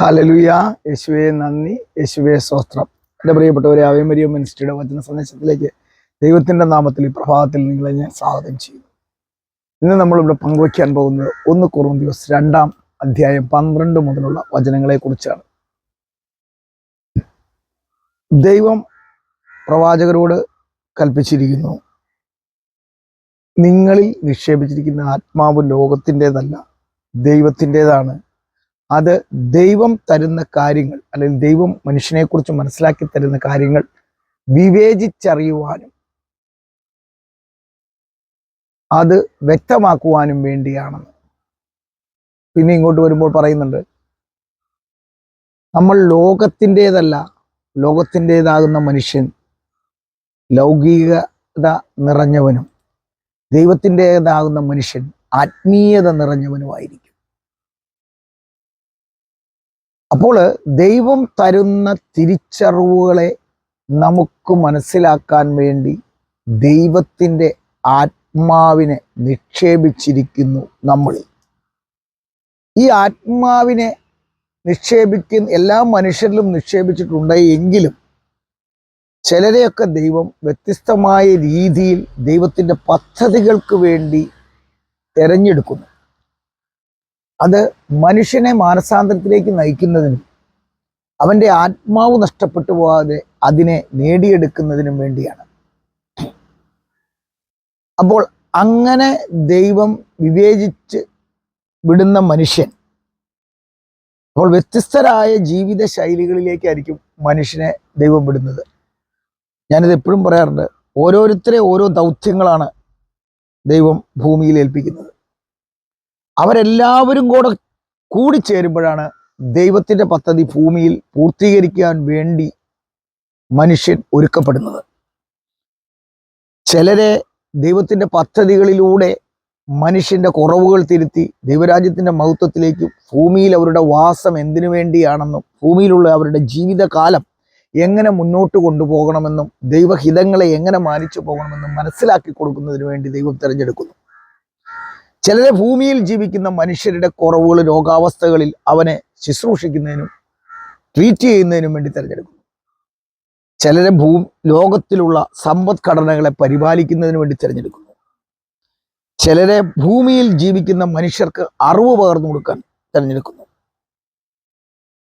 ഹലലുയ യേശുവെ നന്ദി. യേശുവെ സ്വസ്ത്രം എന്റെ പ്രിയപ്പെട്ടവരെ അവയമരിയ മിനിസ്റ്റിയുടെ വചന സന്ദേശത്തിലേക്ക് ദൈവത്തിന്റെ നാമത്തിൽ ഈ പ്രഭാതത്തിൽ നിങ്ങളെ ഞാൻ സ്വാഗതം ചെയ്യുന്നു. ഇന്ന് നമ്മളിവിടെ പങ്കുവയ്ക്കാൻ പോകുന്നത് ഒന്ന് കുറവും ദിവസം രണ്ടാം അധ്യായം പന്ത്രണ്ട് മുതലുള്ള വചനങ്ങളെ കുറിച്ചാണ് ദൈവം പ്രവാചകരോട് കൽപ്പിച്ചിരിക്കുന്നു നിങ്ങളിൽ നിക്ഷേപിച്ചിരിക്കുന്ന ആത്മാവ് ലോകത്തിന്റെതല്ല ദൈവത്തിന്റെതാണ്. അത് ദൈവം തരുന്ന കാര്യങ്ങൾ അല്ലെങ്കിൽ ദൈവം മനുഷ്യനെക്കുറിച്ച് മനസ്സിലാക്കി തരുന്ന കാര്യങ്ങൾ വിവേചിച്ചറിയുവാനും അത് വ്യക്തമാക്കുവാനും വേണ്ടിയാണെന്ന്. പിന്നെ ഇങ്ങോട്ട് വരുമ്പോൾ പറയുന്നുണ്ട് നമ്മൾ ലോകത്തിന്റെതല്ല ലോകത്തിന്റെതാകുന്ന മനുഷ്യൻ ലൗകികത നിറഞ്ഞവനും ദൈവത്തിന്റെതാകുന്ന മനുഷ്യൻ ആത്മീയത നിറഞ്ഞവനുമായിരിക്കും. അപ്പോൾ ദൈവം തരുന്ന തിരിച്ചറിവുകളെ നമുക്ക് മനസ്സിലാക്കാൻ വേണ്ടി ദൈവത്തിന്റെ ആത്മാവിനെ നിക്ഷേപിച്ചിരിക്കുന്നു നമ്മളിൽ ഈ ആത്മാവിനെ നിക്ഷേപിക്കുന്ന എല്ലാ മനുഷ്യരിലും നിക്ഷേപിച്ചിട്ടുണ്ട് എങ്കിലും ചിലരെയൊക്കെ ദൈവം വ്യത്യസ്തമായ രീതിയിൽ ദൈവത്തിന്റെ പദ്ധതികൾക്ക് വേണ്ടി തിരഞ്ഞെടുക്കുന്നു. അത് മനുഷ്യനെ മാനസാന്തരത്തിലേക്ക് നയിക്കുന്നതിനും അവന്റെ ആത്മാവ് നഷ്ടപ്പെട്ടു പോകാതെ അതിനെ നേടിയെടുക്കുന്നതിനും വേണ്ടിയാണ്. അപ്പോൾ അങ്ങനെ ദൈവം വിവേചിച്ച് വിടുന്ന മനുഷ്യൻ അപ്പോൾ വ്യത്യസ്തരായ ജീവിത ശൈലികളിലേക്കായിരിക്കും മനുഷ്യനെ ദൈവം വിടുന്നത്. ഞാനിത് എപ്പോഴും പറയാറുണ്ട് ഓരോരുത്തരെ ഓരോ ദൗത്യങ്ങളാണ് ദൈവം ഭൂമിയിൽ ഏൽപ്പിക്കുന്നത്. അവരെല്ലാവരും കൂടെ കൂടിച്ചേരുമ്പോഴാണ് ദൈവത്തിന്റെ പദ്ധതി ഭൂമിയിൽ പൂർത്തീകരിക്കാൻ വേണ്ടി മനുഷ്യൻ ഒരുക്കപ്പെടുന്നത്. ചിലരെ ദൈവത്തിന്റെ പദ്ധതികളിലൂടെ മനുഷ്യന്റെ കുറവുകൾ തിരുത്തി ദൈവരാജ്യത്തിന്റെ മഹത്വത്തിലേക്ക് ഭൂമിയിൽ അവരുടെ വാസം എന്തിനു വേണ്ടിയാണെന്നും ഭൂമിയിലുള്ള അവരുടെ ജീവിതകാലം എങ്ങനെ മുന്നോട്ട് കൊണ്ടുപോകണമെന്നും ദൈവഹിതങ്ങളെ എങ്ങനെ മാനിച്ചു പോകണമെന്നും മനസ്സിലാക്കി കൊടുക്കുന്നതിന് വേണ്ടി ദൈവം തിരഞ്ഞെടുക്കുന്നു. ചിലരെ ഭൂമിയിൽ ജീവിക്കുന്ന മനുഷ്യരുടെ കുറവുകൾ രോഗാവസ്ഥകളിൽ അവനെ ശുശ്രൂഷിക്കുന്നതിനും ട്രീറ്റ് ചെയ്യുന്നതിനും വേണ്ടി തിരഞ്ഞെടുക്കുന്നു. ചിലരെ ഭൂ ലോകത്തിലുള്ള സമ്പദ്ഘടനകളെ പരിപാലിക്കുന്നതിനു വേണ്ടി തിരഞ്ഞെടുക്കുന്നു. ചിലരെ ഭൂമിയിൽ ജീവിക്കുന്ന മനുഷ്യർക്ക് അറിവ് പകർന്നു കൊടുക്കാൻ തിരഞ്ഞെടുക്കുന്നു.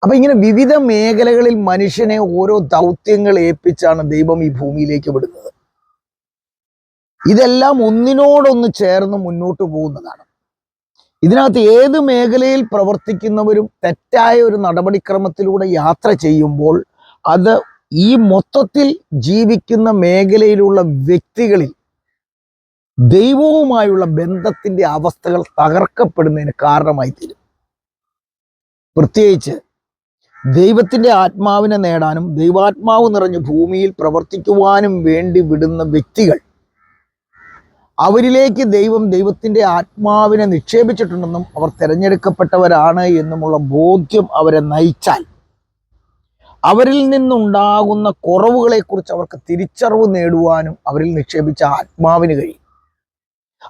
അപ്പൊ ഇങ്ങനെ വിവിധ മേഖലകളിൽ മനുഷ്യനെ ഓരോ ദൗത്യങ്ങൾ ഏൽപ്പിച്ചാണ് ദൈവം ഈ ഭൂമിയിലേക്ക് വിടുന്നത്. ഇതെല്ലാം ഒന്നിനോടൊന്ന് ചേർന്ന് മുന്നോട്ട് പോകുന്നതാണ്. ഇതിനകത്ത് ഏത് മേഖലയിൽ പ്രവർത്തിക്കുന്നവരും തെറ്റായ ഒരു നടപടിക്രമത്തിലൂടെ യാത്ര ചെയ്യുമ്പോൾ അത് ഈ മൊത്തത്തിൽ ജീവിക്കുന്ന മേഖലയിലുള്ള വ്യക്തികളിൽ ദൈവവുമായുള്ള ബന്ധത്തിന്റെ അവസ്ഥകൾ തകർക്കപ്പെടുന്നതിന് കാരണമായി തീരും. പ്രത്യേകിച്ച് ദൈവത്തിന്റെ ആത്മാവിനെ നേടാനും ദൈവാത്മാവ് നിറഞ്ഞ ഭൂമിയിൽ പ്രവർത്തിക്കുവാനും വേണ്ടി വിടുന്ന വ്യക്തികൾ അവരിലേക്ക് ദൈവം ദൈവത്തിന്റെ ആത്മാവിനെ നിക്ഷേപിച്ചിട്ടുണ്ടെന്നും അവർ തിരഞ്ഞെടുക്കപ്പെട്ടവരാണ് എന്നുമുള്ള ബോധ്യം അവരെ നയിച്ചാൽ അവരിൽ നിന്നുണ്ടാകുന്ന കുറവുകളെക്കുറിച്ച് അവർക്ക് തിരിച്ചറിവ് നേടുവാനും അവരിൽ നിക്ഷേപിച്ച ആത്മാവിന് കഴിയും.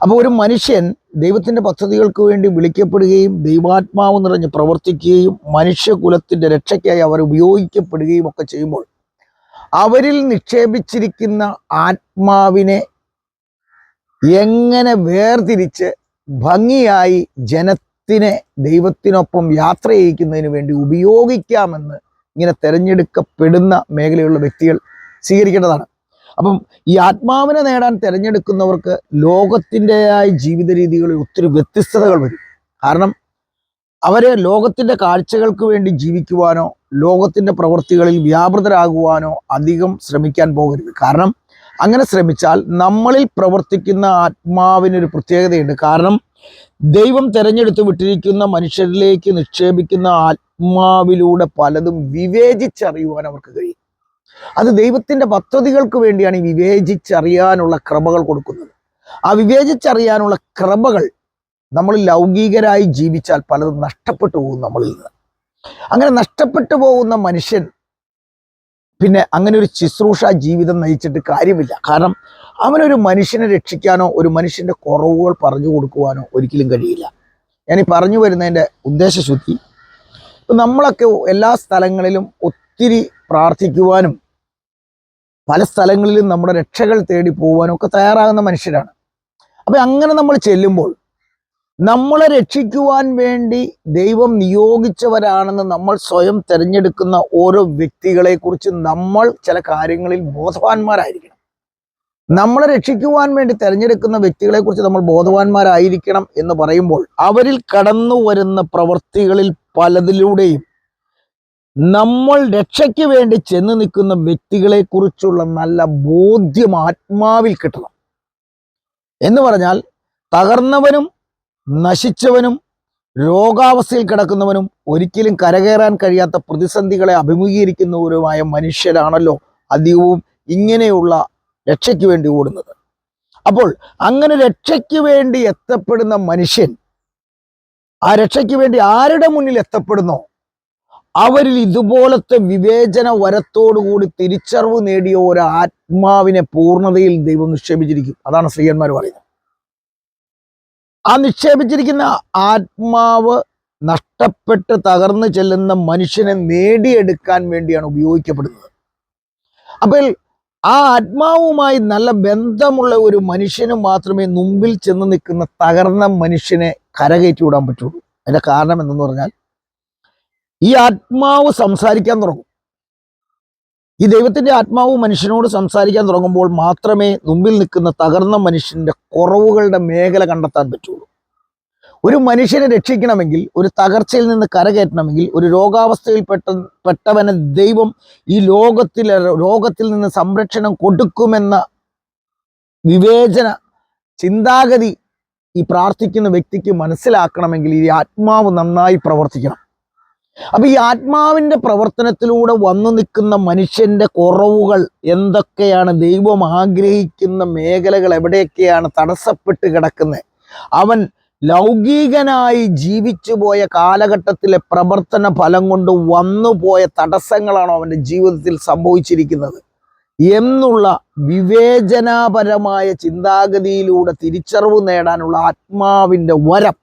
അപ്പോൾ ഒരു മനുഷ്യൻ ദൈവത്തിന്റെ പദ്ധതികൾക്ക് വേണ്ടി വിളിക്കപ്പെടുകയും ദൈവാത്മാവ് നിറഞ്ഞ് പ്രവർത്തിക്കുകയും മനുഷ്യകുലത്തിന്റെ രക്ഷയ്ക്കായി അവർ ഉപയോഗിക്കപ്പെടുകയും ഒക്കെ ചെയ്യുമ്പോൾ അവരിൽ നിക്ഷേപിച്ചിരിക്കുന്ന ആത്മാവിനെ എങ്ങനെ വേർതിരിച്ച് ഭംഗിയായി ജനത്തിനെ ദൈവത്തിനൊപ്പം യാത്ര ചെയ്യിക്കുന്നതിന് വേണ്ടി ഉപയോഗിക്കാമെന്ന് ഇങ്ങനെ തിരഞ്ഞെടുക്കപ്പെടുന്ന മേഖലയുള്ള വ്യക്തികൾ സ്വീകരിക്കേണ്ടതാണ്. അപ്പം ഈ ആത്മാവിനെ നേടാൻ തിരഞ്ഞെടുക്കുന്നവർക്ക് ലോകത്തിന്റെതായ ജീവിത രീതികളിൽ ഒത്തിരി വ്യത്യസ്തതകൾ വരും. കാരണം അവരെ ലോകത്തിന്റെ കാഴ്ചകൾക്ക് വേണ്ടി ജീവിക്കുവാനോ ലോകത്തിന്റെ പ്രവൃത്തികളിൽ വ്യാപൃതരാകുവാനോ അധികം ശ്രമിക്കാൻ പോകരുത്. കാരണം അങ്ങനെ ശ്രമിച്ചാൽ നമ്മളിൽ പ്രവർത്തിക്കുന്ന ആത്മാവിനൊരു പ്രത്യേകതയുണ്ട്. കാരണം ദൈവം തെരഞ്ഞെടുത്ത് വിട്ടിരിക്കുന്ന മനുഷ്യരിലേക്ക് നിക്ഷേപിക്കുന്ന ആത്മാവിലൂടെ പലതും വിവേചിച്ചറിയുവാൻ അവർക്ക് കഴിയും. അത് ദൈവത്തിന്റെ പദ്ധതികൾക്ക് വേണ്ടിയാണ് ഈ വിവേചിച്ചറിയാനുള്ള ക്രമകൾ കൊടുക്കുന്നത്. ആ വിവേചിച്ചറിയാനുള്ള ക്രമകൾ നമ്മൾ ലൗകികരായി ജീവിച്ചാൽ പലതും നഷ്ടപ്പെട്ടു പോകും നമ്മളിൽ നിന്ന്. അങ്ങനെ നഷ്ടപ്പെട്ടു പോകുന്ന മനുഷ്യൻ പിന്നെ അങ്ങനെ ഒരു ശുശ്രൂഷ ജീവിതം നയിച്ചിട്ട് കാര്യമില്ല. കാരണം അവനൊരു മനുഷ്യനെ രക്ഷിക്കാനോ ഒരു മനുഷ്യന്റെ കുറവുകൾ പറഞ്ഞു കൊടുക്കുവാനോ ഒരിക്കലും കഴിയില്ല. ഞാൻ ഈ പറഞ്ഞു വരുന്നതിന്റെ ഉദ്ദേശശുദ്ധി നമ്മളൊക്കെ എല്ലാ സ്ഥലങ്ങളിലും ഒത്തിരി പ്രാർത്ഥിക്കുവാനും പല സ്ഥലങ്ങളിലും നമ്മുടെ രക്ഷകൾ തേടി പോകാനും ഒക്കെ തയ്യാറാകുന്ന മനുഷ്യരാണ്. അപ്പം അങ്ങനെ നമ്മൾ ചെല്ലുമ്പോൾ നമ്മളെ രക്ഷിക്കുവാൻ വേണ്ടി ദൈവം നിയോഗിച്ചവരാണെന്ന് നമ്മൾ സ്വയം തിരഞ്ഞെടുക്കുന്ന ഓരോ വ്യക്തികളെ കുറിച്ച് നമ്മൾ ചില കാര്യങ്ങളിൽ ബോധവാന്മാരായിരിക്കണം. നമ്മളെ രക്ഷിക്കുവാൻ വേണ്ടി തിരഞ്ഞെടുക്കുന്ന വ്യക്തികളെ കുറിച്ച് നമ്മൾ ബോധവാന്മാരായിരിക്കണം എന്ന് പറയുമ്പോൾ അവരിൽ കടന്നു വരുന്ന പ്രവൃത്തികളിൽ പലതിലൂടെയും നമ്മൾ രക്ഷയ്ക്ക് വേണ്ടി ചെന്ന് നിൽക്കുന്ന വ്യക്തികളെ കുറിച്ചുള്ള നല്ല ബോധ്യം ആത്മാവിൽ കിട്ടണം. എന്ന് പറഞ്ഞാൽ തകർന്നവനും നശിച്ചവനും രോഗാവസ്ഥയിൽ കിടക്കുന്നവനും ഒരിക്കലും കരകയറാൻ കഴിയാത്ത പ്രതിസന്ധികളെ അഭിമുഖീകരിക്കുന്നവരുമായ മനുഷ്യരാണല്ലോ അധികവും ഇങ്ങനെയുള്ള രക്ഷയ്ക്ക് വേണ്ടി ഓടുന്നത്. അപ്പോൾ അങ്ങനെ രക്ഷയ്ക്ക് വേണ്ടി എത്തപ്പെടുന്ന മനുഷ്യൻ ആ രക്ഷയ്ക്ക് വേണ്ടി ആരുടെ മുന്നിൽ എത്തപ്പെടുന്നോ? അവരിൽ ഇതുപോലത്തെ വിവേചന വരത്തോടുകൂടി തിരിച്ചറിവ് നേടിയ ഒരു ആത്മാവിനെ പൂർണതയിൽ ദൈവം നിക്ഷേപിച്ചിരിക്കും. അതാണ് ശ്രീയന്മാർ പറയുന്നത്. ആ നിക്ഷേപിച്ചിരിക്കുന്ന ആത്മാവ് നഷ്ടപ്പെട്ട് തകർന്നു ചെല്ലുന്ന മനുഷ്യനെ നേടിയെടുക്കാൻ വേണ്ടിയാണ് ഉപയോഗിക്കപ്പെടുന്നത്. അപ്പോൾ ആ ആത്മാവുമായി നല്ല ബന്ധമുള്ള ഒരു മനുഷ്യന് മാത്രമേ മുമ്പിൽ ചെന്ന് നിൽക്കുന്ന തകർന്ന മനുഷ്യനെ കരകയറ്റി വിടാൻ പറ്റുള്ളൂ. അതിന്റെ കാരണം എന്തെന്ന് പറഞ്ഞാൽ ഈ ആത്മാവ് സംസാരിക്കാൻ തുടങ്ങും. ഈ ദൈവത്തിന്റെ ആത്മാവ് മനുഷ്യനോട് സംസാരിക്കാൻ തുടങ്ങുമ്പോൾ മാത്രമേ മുമ്പിൽ നിൽക്കുന്ന തകർന്ന മനുഷ്യന്റെ കുറവുകളുടെ മേഖല കണ്ടെത്താൻ പറ്റുള്ളൂ. ഒരു മനുഷ്യനെ രക്ഷിക്കണമെങ്കിൽ ഒരു തകർച്ചയിൽ നിന്ന് കരകയറ്റണമെങ്കിൽ ഒരു രോഗാവസ്ഥയിൽ പെട്ട പെട്ടവനെ ദൈവം ഈ ലോകത്തിൽ രോഗത്തിൽ നിന്ന് സംരക്ഷണം കൊടുക്കുമെന്ന വിവേചന ചിന്താഗതി ഈ പ്രാർത്ഥിക്കുന്ന വ്യക്തിക്ക് മനസ്സിലാക്കണമെങ്കിൽ ഈ ആത്മാവ് നന്നായി പ്രവർത്തിക്കണം. അപ്പൊ ഈ ആത്മാവിന്റെ പ്രവർത്തനത്തിലൂടെ വന്നു നിൽക്കുന്ന മനുഷ്യന്റെ കുറവുകൾ എന്തൊക്കെയാണ്? ദൈവം ആഗ്രഹിക്കുന്ന മേഖലകൾ എവിടെയൊക്കെയാണ് തടസ്സപ്പെട്ട് കിടക്കുന്നത്? അവൻ ലൗകികനായി ജീവിച്ചു പോയ കാലഘട്ടത്തിലെ പ്രവർത്തന ഫലം കൊണ്ട് വന്നുപോയ തടസ്സങ്ങളാണോ അവന്റെ ജീവിതത്തിൽ സംഭവിച്ചിരിക്കുന്നത്. എന്നുള്ള വിവേചനാപരമായ ചിന്താഗതിയിലൂടെ തിരിച്ചറിവ് നേടാനുള്ള ആത്മാവിന്റെ വരം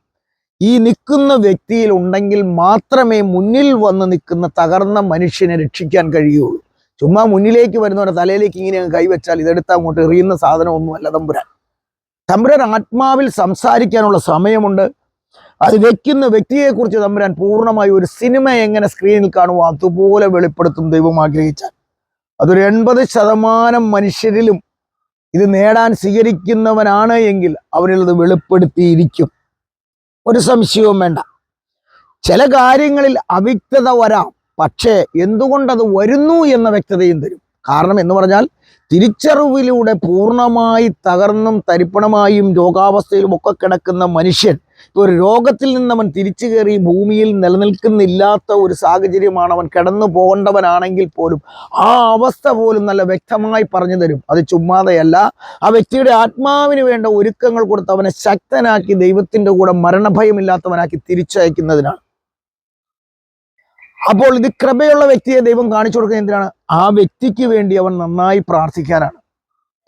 ഈ നിൽക്കുന്ന വ്യക്തിയിൽ ഉണ്ടെങ്കിൽ മാത്രമേ മുന്നിൽ വന്ന് നിൽക്കുന്ന തകർന്ന മനുഷ്യനെ രക്ഷിക്കാൻ കഴിയുള്ളൂ. ചുമ്മാ മുന്നിലേക്ക് വരുന്നവരുടെ തലയിലേക്ക് ഇങ്ങനെ കൈവച്ചാൽ ഇതെടുത്ത് അങ്ങോട്ട് എറിയുന്ന സാധനമൊന്നുമല്ല തമ്പുരാൻ. തമ്പുരാൻ ആത്മാവിൽ സംസാരിക്കാനുള്ള സമയമുണ്ട്. അത് വെക്കുന്ന വ്യക്തിയെക്കുറിച്ച് തമ്പുരാൻ പൂർണമായി ഒരു സിനിമ എങ്ങനെ സ്ക്രീനിൽ കാണുമോ അതുപോലെ വെളിപ്പെടുത്തും ദൈവം ആഗ്രഹിച്ചാൽ. അതൊരു എൺപത് ശതമാനം മനുഷ്യരിലും ഇത് നേടാൻ സ്വീകരിക്കുന്നവനാണ് എങ്കിൽ അവരിൽ അത് വെളിപ്പെടുത്തിയിരിക്കും. ഒരു സംശയവും വേണ്ട. ചില കാര്യങ്ങളിൽ അവ്യക്തത വരാം. പക്ഷേ എന്തുകൊണ്ടത് വരുന്നു എന്ന വ്യക്തതയും തരും. കാരണം എന്ന് പറഞ്ഞാൽ തിരിച്ചറിവിലൂടെ പൂർണമായി തകർന്നും തരിപ്പണമായും രോഗാവസ്ഥയിലും ഒക്കെ കിടക്കുന്ന മനുഷ്യൻ ഒരു രോഗത്തിൽ നിന്ന് അവൻ തിരിച്ചു കയറി ഭൂമിയിൽ നിലനിൽക്കുന്നില്ലാത്ത ഒരു സാഹചര്യമാണ് അവൻ കിടന്നു പോകേണ്ടവനാണെങ്കിൽ പോലും. ആ അവസ്ഥ പോലും നല്ല വ്യക്തമായി പറഞ്ഞു തരും. അത് ചുമ്മാതെയല്ല. ആ വ്യക്തിയുടെ ആത്മാവിന് വേണ്ട ഒരുക്കങ്ങൾ കൊടുത്ത് അവനെ ശക്തനാക്കി ദൈവത്തിന്റെ കൂടെ മരണഭയമില്ലാത്തവനാക്കി തിരിച്ചയക്കുന്നതിനാണ്. അപ്പോൾ ഇത് കൃപയുള്ള വ്യക്തിയെ ദൈവം കാണിച്ചു കൊടുക്കുന്ന എന്തിനാണ്? ആ വ്യക്തിക്ക് വേണ്ടി അവൻ നന്നായി പ്രാർത്ഥിക്കാനാണ്.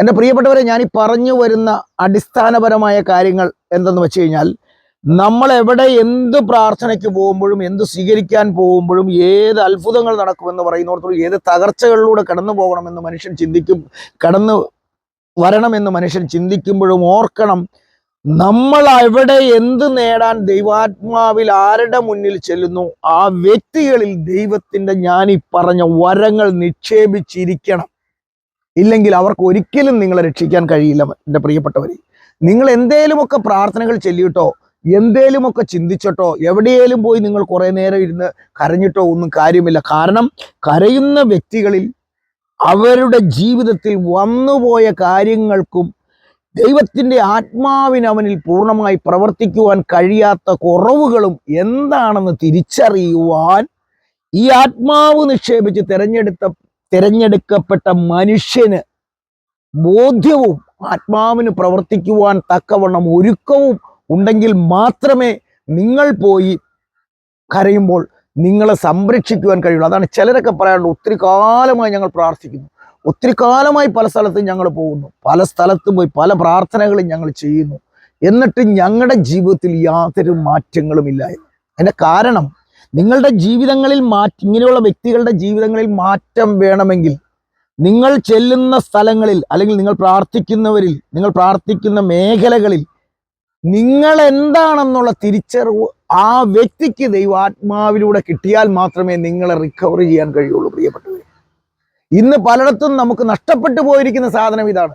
എന്റെ പ്രിയപ്പെട്ടവരെ ഞാൻ ഈ പറഞ്ഞു വരുന്ന അടിസ്ഥാനപരമായ കാര്യങ്ങൾ എന്തെന്ന് വെച്ച് കഴിഞ്ഞാൽ നമ്മൾ എവിടെ എന്ത് പ്രാർത്ഥനയ്ക്ക് പോകുമ്പോഴും എന്ത് സ്വീകരിക്കാൻ പോകുമ്പോഴും ഏത് അത്ഭുതങ്ങൾ നടക്കുമെന്ന് പറയുന്നിടത്തോളം ഏത് തകർച്ചകളിലൂടെ കടന്നു പോകണമെന്ന് മനുഷ്യൻ ചിന്തിക്കും കടന്നു വരണമെന്ന് മനുഷ്യൻ ചിന്തിക്കുമ്പോഴും ഓർക്കണം നമ്മൾ എവിടെ എന്ത് നേടാൻ ദൈവാത്മാവിൽ ആരുടെ മുന്നിൽ ചെല്ലുന്നു? ആ വ്യക്തികളിൽ ദൈവത്തിന്റെ ഞാൻ ഈ പറഞ്ഞ വരങ്ങൾ നിക്ഷേപിച്ചിരിക്കണം. ഇല്ലെങ്കിൽ അവർക്ക് ഒരിക്കലും നിങ്ങളെ രക്ഷിക്കാൻ കഴിയില്ല എന്റെ പ്രിയപ്പെട്ടവരെ. നിങ്ങൾ എന്തേലുമൊക്കെ പ്രാർത്ഥനകൾ ചൊല്ലിയിട്ടോ എന്തേലുമൊക്കെ ചിന്തിച്ചിട്ടോ എവിടെയേലും പോയി നിങ്ങൾ കുറെ നേരം ഇരുന്ന് കരഞ്ഞിട്ടോ ഒന്നും കാര്യമില്ല. കാരണം കരയുന്ന വ്യക്തികളിൽ അവരുടെ ജീവിതത്തിൽ വന്നുപോയ കാര്യങ്ങൾക്കും ദൈവത്തിന്റെ ആത്മാവിനവനിൽ പൂർണമായി പ്രവർത്തിക്കുവാൻ കഴിയാത്ത കുറവുകളും എന്താണെന്ന് തിരിച്ചറിയുവാൻ ഈ ആത്മാവ് നിക്ഷേപിച്ച് തിരഞ്ഞെടുത്ത തിരഞ്ഞെടുക്കപ്പെട്ട മനുഷ്യന് ബോധ്യവും ആത്മാവിന് പ്രവർത്തിക്കുവാൻ തക്കവണ്ണം ഒരുക്കവും ഉണ്ടെങ്കിൽ മാത്രമേ നിങ്ങൾ പോയി കരയുമ്പോൾ നിങ്ങളെ സംരക്ഷിക്കുവാൻ കഴിയുള്ളൂ. അതാണ് ചിലരൊക്കെ പറയാറുണ്ട് ഒത്തിരി കാലമായി ഞങ്ങൾ പ്രാർത്ഥിക്കുന്നു. ഒത്തിരി കാലമായി പല സ്ഥലത്തും ഞങ്ങൾ പോകുന്നു. പല സ്ഥലത്തും പോയി പല പ്രാർത്ഥനകളും ഞങ്ങൾ ചെയ്യുന്നു. എന്നിട്ട് ഞങ്ങളുടെ ജീവിതത്തിൽ യാതൊരു മാറ്റങ്ങളും ഇല്ല. അതിന്റെ കാരണം നിങ്ങളുടെ ജീവിതങ്ങളിൽ മാറ്റ ഇങ്ങനെയുള്ള വ്യക്തികളുടെ ജീവിതങ്ങളിൽ മാറ്റം വേണമെങ്കിൽ നിങ്ങൾ ചെല്ലുന്ന സ്ഥലങ്ങളിൽ അല്ലെങ്കിൽ നിങ്ങൾ പ്രാർത്ഥിക്കുന്നവരിൽ നിങ്ങൾ പ്രാർത്ഥിക്കുന്ന മേഖലകളിൽ നിങ്ങൾ എന്താണെന്നുള്ള തിരിച്ചറിവ് ആ വ്യക്തിക്ക് ദൈവാത്മാവിലൂടെ കിട്ടിയാൽ മാത്രമേ നിങ്ങളെ റിക്കവർ ചെയ്യാൻ കഴിയുള്ളൂ പ്രിയപ്പെട്ടവരെ. ഇന്ന് പലയിടത്തും നമുക്ക് നഷ്ടപ്പെട്ടു പോയിരിക്കുന്ന സാധനം ഇതാണ്.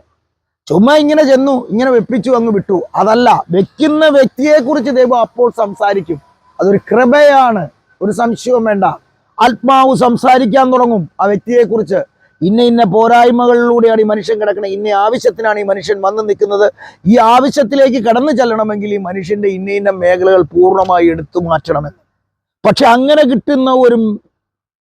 ചുമ്മാ ഇങ്ങനെ ചെന്നു ഇങ്ങനെ വെപ്പിച്ചു അങ്ങ് വിട്ടു. അതല്ല വെക്കുന്ന വ്യക്തിയെക്കുറിച്ച് ദൈവം അപ്പോൾ സംസാരിക്കും. അതൊരു കൃപയാണ്. ഒരു സംശയവും വേണ്ട. ആത്മാവ് സംസാരിക്കാൻ തുടങ്ങും ആ വ്യക്തിയെക്കുറിച്ച്. ഇന്ന ഇന്ന പോരായ്മകളിലൂടെയാണ് ഈ മനുഷ്യൻ കിടക്കുന്നത്. ഇന്ന ആവശ്യത്തിനാണ് ഈ മനുഷ്യൻ വന്ന് നിൽക്കുന്നത്. ഈ ആവശ്യത്തിലേക്ക് കടന്നു ചെല്ലണമെങ്കിൽ ഈ മനുഷ്യന്റെ ഇന്ന ഇന്ന മേഖലകൾ പൂർണമായി എടുത്തു മാറ്റണമെന്ന്. പക്ഷെ അങ്ങനെ കിട്ടുന്ന ഒരു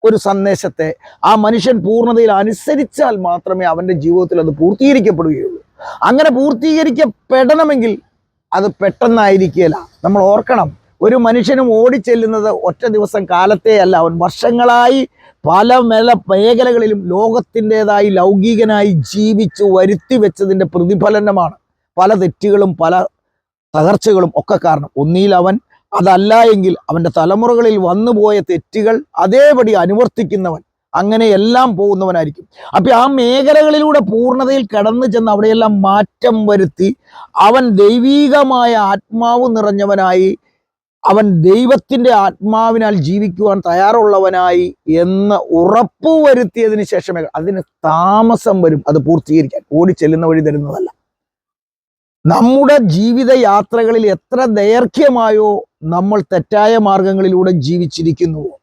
ഒരു സന്ദേശത്തെ ആ മനുഷ്യൻ പൂർണതയിൽ അനുസരിച്ചാൽ മാത്രമേ അവന്റെ ജീവിതത്തിൽ അത് പൂർത്തീകരിക്കപ്പെടുകയുള്ളൂ. അങ്ങനെ പൂർത്തീകരിക്കപ്പെടണമെങ്കിൽ അത് പെട്ടെന്നായിരിക്കുകയില്ല. നമ്മൾ ഓർക്കണം ഒരു മനുഷ്യനും ഓടിച്ചെല്ലുന്നത് ഒറ്റ ദിവസം കാലത്തെ അല്ല അവൻ വർഷങ്ങളായി പല മേല മേഖലകളിലും ലോകത്തിന്റെതായി ലൗകികനായി ജീവിച്ചു വരുത്തി വെച്ചതിന്റെ പ്രതിഫലനമാണ്. പല തെറ്റുകളും പല തകർച്ചകളും ഒക്കെ കാരണം. ഒന്നിയിൽ അവൻ അതല്ല എങ്കിൽ അവന്റെ തലമുറകളിൽ വന്നുപോയ തെറ്റുകൾ അതേപടി അനുവർത്തിക്കുന്നവൻ അങ്ങനെ എല്ലാം പോകുന്നവനായിരിക്കും. അപ്പൊ ആ മേഖലകളിലൂടെ പൂർണതയിൽ കടന്നു ചെന്ന് അവിടെയെല്ലാം മാറ്റം വരുത്തി അവൻ ദൈവീകമായ ആത്മാവ് നിറഞ്ഞവനായി അവൻ ദൈവത്തിന്റെ ആത്മാവിനാൽ ജീവിക്കുവാൻ തയ്യാറുള്ളവനായി എന്ന് ഉറപ്പ് വരുത്തിയതിന് ശേഷമേ അതിന് താമസം വരും. അത് പൂർത്തീകരിക്കാൻ. ഓടി ചെല്ലുന്ന വഴി തരുന്നതല്ല. നമ്മുടെ ജീവിത യാത്രകളിൽ എത്ര ദൈർഘ്യമായോ നമ്മൾ തെറ്റായ മാർഗങ്ങളിലൂടെ ജീവിച്ചിരിക്കുന്നുവോ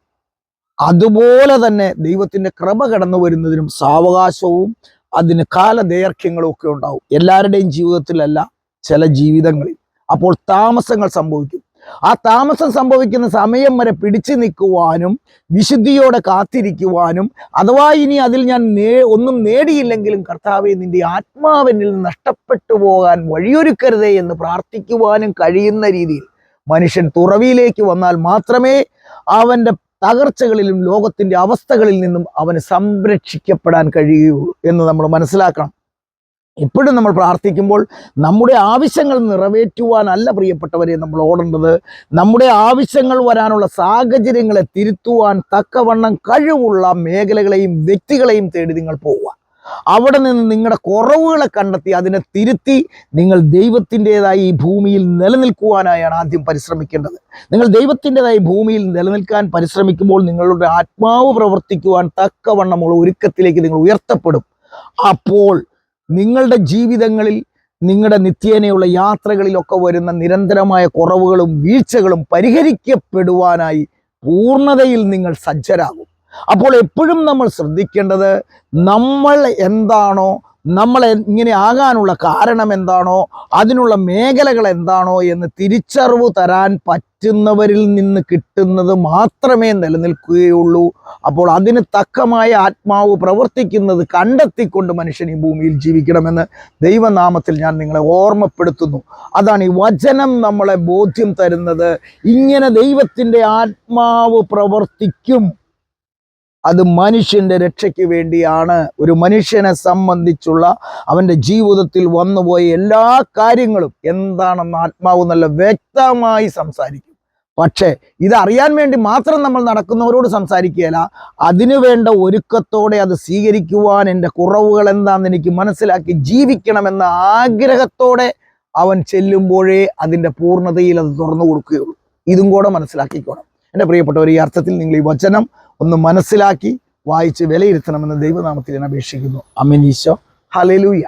അതുപോലെ തന്നെ ദൈവത്തിന്റെ ക്രമ കടന്നു വരുന്നതിനും സാവകാശവും അതിന് കാലദൈർഘ്യങ്ങളും ഒക്കെ ഉണ്ടാവും. എല്ലാവരുടെയും ജീവിതത്തിലല്ല ചില ജീവിതങ്ങളിൽ. അപ്പോൾ താമസങ്ങൾ സംഭവിക്കും. ആ താമസം സംഭവിക്കുന്ന സമയം വരെ പിടിച്ചു നിൽക്കുവാനും വിശുദ്ധിയോടെ കാത്തിരിക്കുവാനും അഥവാ ഇനി അതിൽ ഞാൻ നേ ഒന്നും നേടിയില്ലെങ്കിലും കർത്താവെ നിന്റെ ആത്മാവിനിൽ നിന്ന് നഷ്ടപ്പെട്ടു പോകാൻ വഴിയൊരുക്കരുതേ എന്ന് പ്രാർത്ഥിക്കുവാനും കഴിയുന്ന രീതിയിൽ മനുഷ്യൻ തുറവിയിലേക്ക് വന്നാൽ മാത്രമേ അവന്റെ തകർച്ചകളിലും ലോകത്തിന്റെ അവസ്ഥകളിൽ നിന്നും അവന് സംരക്ഷിക്കപ്പെടാൻ കഴിയൂ എന്ന് നമ്മൾ മനസ്സിലാക്കണം. എപ്പോഴും നമ്മൾ പ്രാർത്ഥിക്കുമ്പോൾ നമ്മുടെ ആവശ്യങ്ങൾ നിറവേറ്റുവാനല്ല പ്രിയപ്പെട്ടവരെ നമ്മൾ ഓടേണ്ടത്. നമ്മുടെ ആവശ്യങ്ങൾ വരാനുള്ള സാഹചര്യങ്ങളെ തിരുത്തുവാൻ തക്കവണ്ണം കഴിവുള്ള മേഖലകളെയും വ്യക്തികളെയും തേടി നിങ്ങൾ പോവുക. അവിടെ നിന്ന് നിങ്ങളുടെ കുറവുകളെ കണ്ടെത്തി അതിനെ തിരുത്തി നിങ്ങൾ ദൈവത്തിന്റെതായി ഈ ഭൂമിയിൽ നിലനിൽക്കുവാനായാണ് ആദ്യം പരിശ്രമിക്കേണ്ടത്. നിങ്ങൾ ദൈവത്തിന്റെതായി ഭൂമിയിൽ നിലനിൽക്കാൻ പരിശ്രമിക്കുമ്പോൾ നിങ്ങളുടെ ആത്മാവ് പ്രവർത്തിക്കുവാൻ തക്കവണ്ണമുള്ള ഒരുക്കത്തിലേക്ക് നിങ്ങൾ ഉയർത്തപ്പെടും. അപ്പോൾ നിങ്ങളുടെ ജീവിതങ്ങളിൽ നിങ്ങളുടെ നിത്യേനയുള്ള യാത്രകളിലൊക്കെ വരുന്ന നിരന്തരമായ കുറവുകളും വീഴ്ചകളും പരിഹരിക്കപ്പെടുവാനായി പൂർണതയിൽ നിങ്ങൾ സജ്ജരാകും. അപ്പോൾ എപ്പോഴും നമ്മൾ ശ്രദ്ധിക്കേണ്ടത് നമ്മൾ എന്താണോ നമ്മൾ ഇങ്ങനെ ആകാനുള്ള കാരണം എന്താണോ അതിനുള്ള മേഖലകൾ എന്താണോ എന്ന് തിരിച്ചറിവ് തരാൻ പറ്റുന്നവരിൽ നിന്ന് കിട്ടുന്നത് മാത്രമേ നിലനിൽക്കുകയുള്ളൂ. അപ്പോൾ അതിന് തക്കമായ ആത്മാവ് പ്രവർത്തിക്കുന്നത് കണ്ടെത്തിക്കൊണ്ട് മനുഷ്യൻ ഈ ഭൂമിയിൽ ജീവിക്കണമെന്ന് ദൈവനാമത്തിൽ ഞാൻ നിങ്ങളെ ഓർമ്മപ്പെടുത്തുന്നു. അതാണ് ഈ വചനം നമ്മളെ ബോധ്യം തരുന്നത്. ഇങ്ങനെ ദൈവത്തിന്റെ ആത്മാവ് പ്രവർത്തിക്കും. അത് മനുഷ്യന്റെ രക്ഷയ്ക്ക് വേണ്ടിയാണ്. ഒരു മനുഷ്യനെ സംബന്ധിച്ചുള്ള അവന്റെ ജീവിതത്തിൽ വന്നുപോയ എല്ലാ കാര്യങ്ങളും എന്താണെന്ന് ആത്മാവ് നല്ല വ്യക്തമായി സംസാരിക്കും. പക്ഷേ ഇതറിയാൻ വേണ്ടി മാത്രം നമ്മൾ നടക്കുന്നവരോട് സംസാരിക്കുകയല്ല അതിനു വേണ്ട ഒരുക്കത്തോടെ അത് സ്വീകരിക്കുവാൻ എന്റെ കുറവുകൾ എന്താണെന്ന് എനിക്ക് മനസ്സിലാക്കി ജീവിക്കണമെന്ന ആഗ്രഹത്തോടെ അവൻ ചെല്ലുമ്പോഴേ അതിന്റെ പൂർണതയിൽ അത് തുറന്നു കൊടുക്കുകയുള്ളൂ. ഇതും കൂടെ മനസ്സിലാക്കിക്കോണം. എന്റെ പ്രിയപ്പെട്ടവർ ഈ അർത്ഥത്തിൽ നിങ്ങൾ ഈ വചനം ഒന്ന് മനസ്സിലാക്കി വായിച്ച് വിലയിരുത്തണമെന്ന് ദൈവനാമത്തിൽ ഞാൻ അപേക്ഷിക്കുന്നു. അമിനീശോ ഹലലൂയ